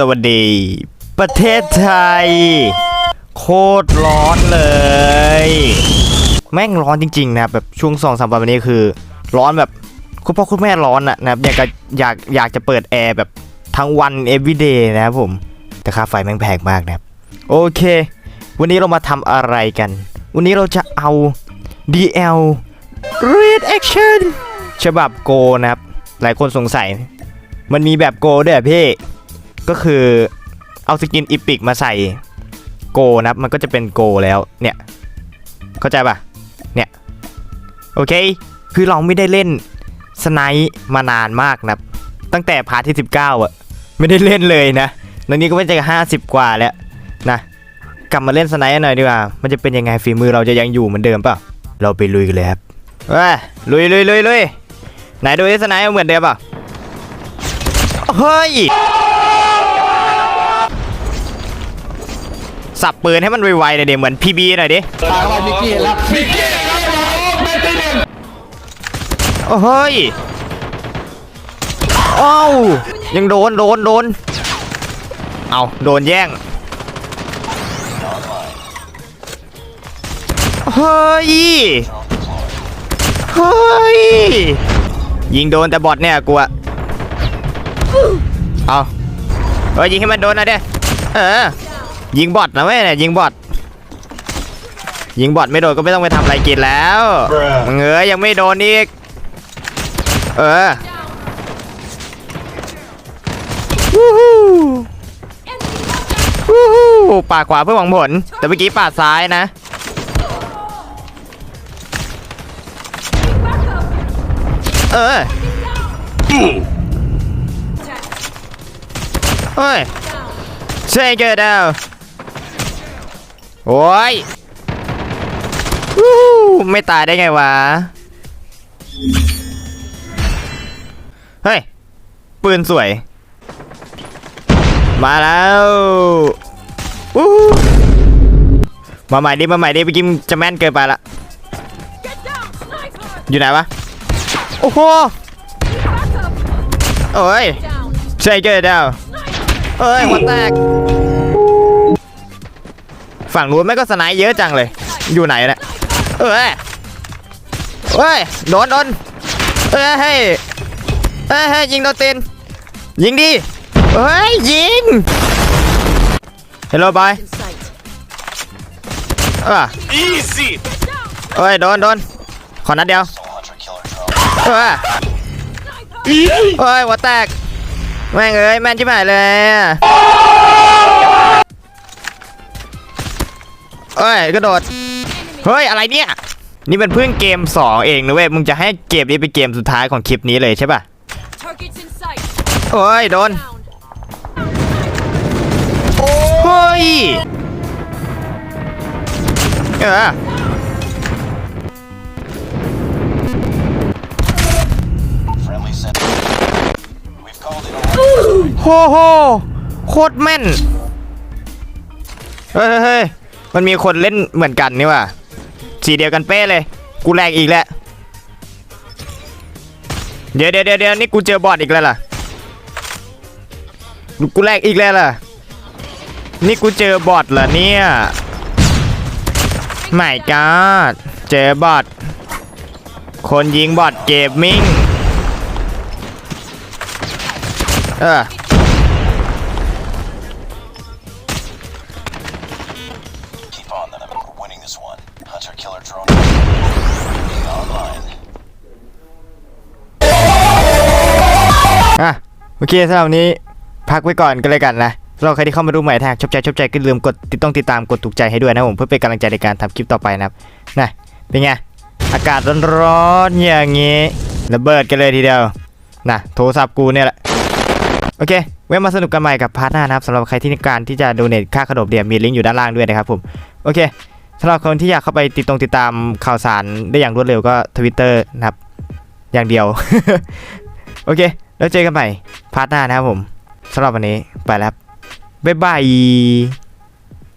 สวัสดี ประเทศไทย โคตรร้อนเลย แม่งร้อนจริงๆนะครับแบบช่วงสองสามวันนี้คือ ร้อนแบบคุณพ่อคุณแม่ร้อนอะนะครับอยากจะอยากอยากจะเปิดแอร์แบบทั้งวัน everyday นะครับผม แต่ค่าไฟแม่งแพงมากนะครับ โอเค วันนี้เรามาทำอะไรกัน วันนี้เราจะเอา DL Red Action ฉบับโกนะครับ หลายคนสงสัย มันมีแบบโกด้วยพี่ ก็คือเอาสกินอีพิกมาใส่โกนะครับมันก็จะเป็นโกแล้วเนี่ยเข้าใจปะเนี่ยโอเค คือเราไม่ได้เล่นสไนป์มานานมากนะครับ ตั้งแต่พาร์ทที่ 19อะไม่ได้เล่นเลยนะแล้วนี้ก็ไม่จะห้าสิบกว่าแล้วนะกลับมาเล่นสไนป์หน่อยดีกว่า มันจะเป็นยังไงฝีมือเราจะยังอยู่เหมือนเดิมเปล่าเราไปลุยกันเลยครับว้ยลุยลุยลุยลุยไหนดูสไนป์เหมือนเดิมเปล่าเฮ้ย สับปืนให้มันไวๆหน่อยดิเหมือนพีบีหน่อยดิตายว่ามิกกี้รับโอ้เฮ้ยอ้าวยังโดนโดนโดนเอาโดนแย่งเฮ้ยเฮ้ยยิงโดนแต่บอทเนี่ยกูอะเอาเฮ้ยยิงให้มันโดนนะเด้เออ ยิงบอทนะเว้ยเนี่ยยิงบอทยิงบอทไม่โดนก็ไม่ต้องไปทำอะไรกินแล้วมึงเอ้ยยังไม่โดนอีก เออวู้ฮู้วู้ฮู้ปาดขวาเพื่อหวังผล แต่เมื่อกี้ปาดซ้ายนะเออเฮ้ยเซเกอร์ดาว โอ้ยวู้ไม่ตายได้ไงวะ เฮ้ย ปืนสวย มาแล้ววู้มาใหม่ดิ มาใหม่ดิไปกินจะแม่นเกินไปละ อยู่ไหนวะ โอ้โหโอ้ยใช่เกิดดาวเอ้ยหัวแตก ฝั่งนู้นแม่งก็สไนด์เยอะจังเลย อยู่ไหนเนี่ยเอ้ยเอ้ยโดนโดนเอ้ยเฮ้ยเอ้ยเฮ้ยยิงโดนตีนยิงดิเฮ้ยยิงเฮลโลบายเออ Easy! เอ้ยโดนโดนขอนัดเดียวเออเอ้ยหัวแตกแม่งเอ้ยแม่นชิบหายเลย เอ้ยกระโดด เฮ้ย อะไรเนี่ย นี่เป็นเพิ่งเกม 2 เองนะเว้ย มึงจะให้เกมนี้เป็นเกมสุดท้ายของคลิปนี้เลยใช่ป่ะโอ้ย โดน เฮ้ย เออโหโหโคตรแม่น เฮ้ยเฮ้ย มันมีคนเล่นเหมือนกันนี่ว่ะสีเดียวกันเป๊ะเลย กูแลกอีกแล้ว เดี๋ยวเดี๋ยวเดี๋ยวนี่กูเจอบอทอีกแล้วล่ะ กูแลกอีกแล้วล่ะ นี่กูเจอบอทเหรอเนี่ยไม่กอดเจอบอทคนยิงบอทเกมมิ่ง เออ Hunter killer drone. Online. อะโอเคสำหรับวันนี้พักไว้ก่อนก็เลยกันนะสำหรับใครที่เข้ามาดูใหม่ทางชอบใจชอบใจก็ลืมกดติดต้องติดตามกดถูกใจให้ด้วยนะผมเพื่อเป็นกำลังใจในการทำคลิปต่อไปนะครับนะเป็นไงอากาศร้อนๆอย่างงี้ระเบิดกันเลยทีเดียวนะโทรศัพท์กูเนี่ยแหละโอเคไว้มาสนุกกันใหม่กับพาร์ทหน้านะครับสำหรับใครที่ต้องการที่จะโดเนทค่าขนมเดียมีลิงก์อยู่ด้านล่างด้วยนะครับผมโอเค สำหรับคนที่อยากเข้าไปติดตรงติดตามข่าวสารได้อย่างรวดเร็วก็ทวิตเตอร์นะครับ อย่างเดียว โอเค แล้วเจอกันใหม่พาร์ทหน้านะครับผมสำหรับวันนี้ไปแล้วครับบ๊ายบาย